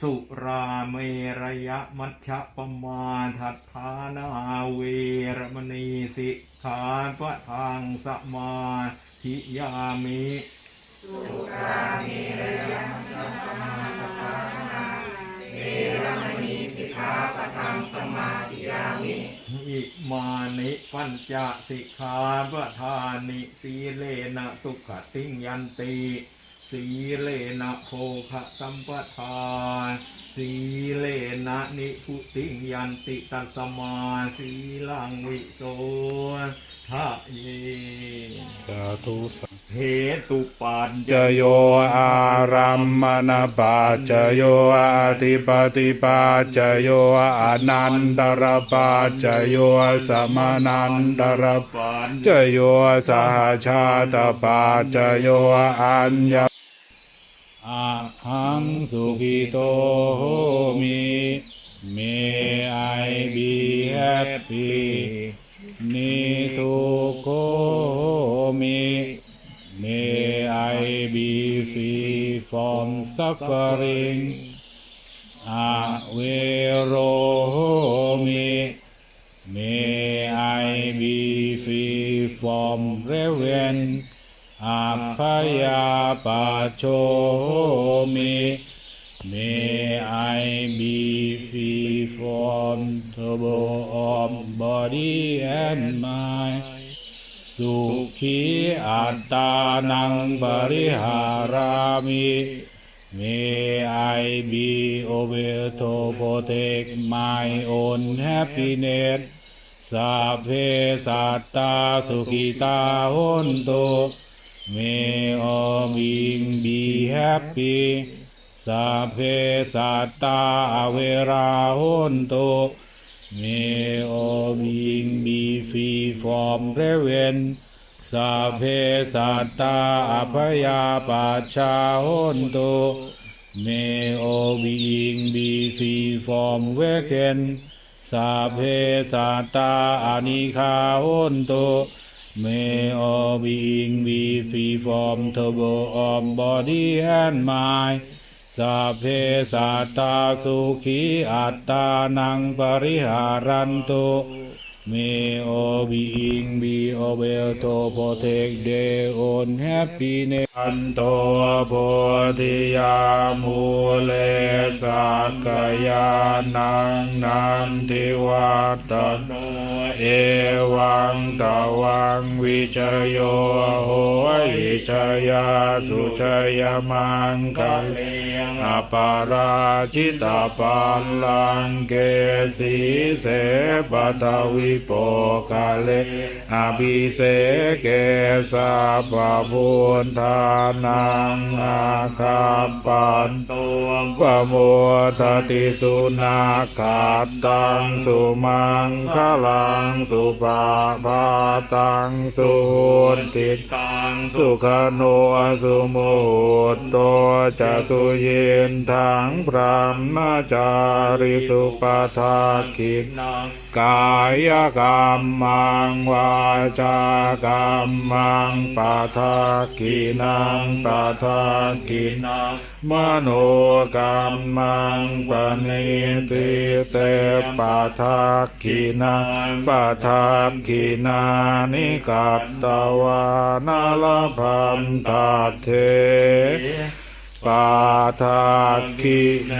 สุราเมรยมัชฌะปมาทัฏฐานาเวรมณีสิกขาปะทังสมาธิยามิอิมานิปัญจสิกขาปทานิสีเลนะสุขติงยันติ สีเลนะโภคะสัมปทานสีเลนะนิพุติยันติตัสมาสีลังวิโสทะเยสาธุเหตุปัญจโยอารัมมณปาจโยอาติปติปาจโยอนันตรปาจโยสมนันตรปัญจโยสหชาตปาจโยอัญญ อาหังสุขิโตโหมิ May I be happy นิทุกโขมิ May I be free from suffering อาเวโรมิ May I be free from revenge อัพยาปโชมิเมไอบีฟีฟอมทบอมบอดี้แอนไมสุขีอัตตานังบริหารามิเมไอบีโอเวโทโพเทกไมโอนแฮปปีเนสสาเพสัตตาสุขิตาหุนโต May all being be happy. Sape satta avera honto. May all being be free from revenge สัพเพสัตตาอภยาปัชชาหุนตุ May all being be free from wickedness สัพเพ สัตตาอานิคาหุนตุ May all being be free from trouble of body and mind สัพเพสัตตาสุขีอัตตานังปริหารันตุ May all being be able to protect their own happiness อันโตโพธิยามูเลสักยานังนันทิวัตโนเอวังตวังวิจโยโหวิจยาเลอปาบิเกสีเกาเลอภิเสเกสาปะพุทานังอาคาปันตุปะโมทติสุนาคาตังสุมังคลังสุปาปาตังสุติตังสุขโนสุโมตโตจตุเยนทังพรหมจาริสุปทาคินัง กายกรรมังวาจากรรมังปาทากินังปาทากินังมโนกรรมังปณิติเตปาทากินังปาทากินานิกัตตวานาลพัมตาเทปาทาคิเน